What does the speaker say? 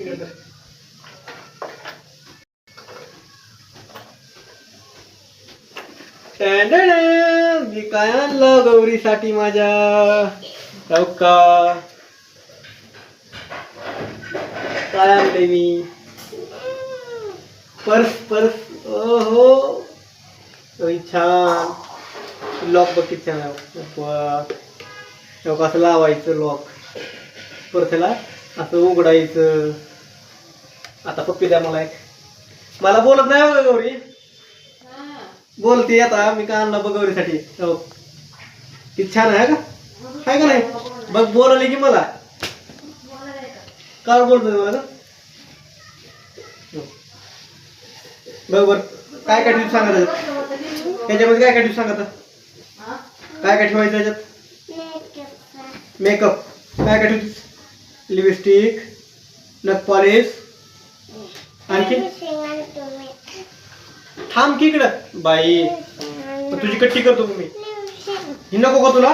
इकडे कर. मी काय आणलं गौरीसाठी माझ्या? हो का? काय आणले मी? Purse purse. ओहो. छान. लॉक बघ किती छान हो का, असं लावायचं लॉक परत त्याला असं उघडायचं. आता पप्पी द्या मला एक. मला बोलत नाही बघ गौरी. बोलते आता मी काय आणलं बघ गौरीसाठी. हो. किती छान आहे का? आहे का नाही? बघ बोलले की मला. काय बोलतोय मला. का हो. बघ बर काय काय टिप्स सांगा त्याच्यात त्याच्यामध्ये काय काय टिप्स सांगा आता काय काय ठेवायचं त्याच्यात मेकअप. काय काय लिपस्टिक नख पॉलिश. आणखी? थांब की इकडं. बाई तुझी कट्टी करतो मी. ही नको का तुला?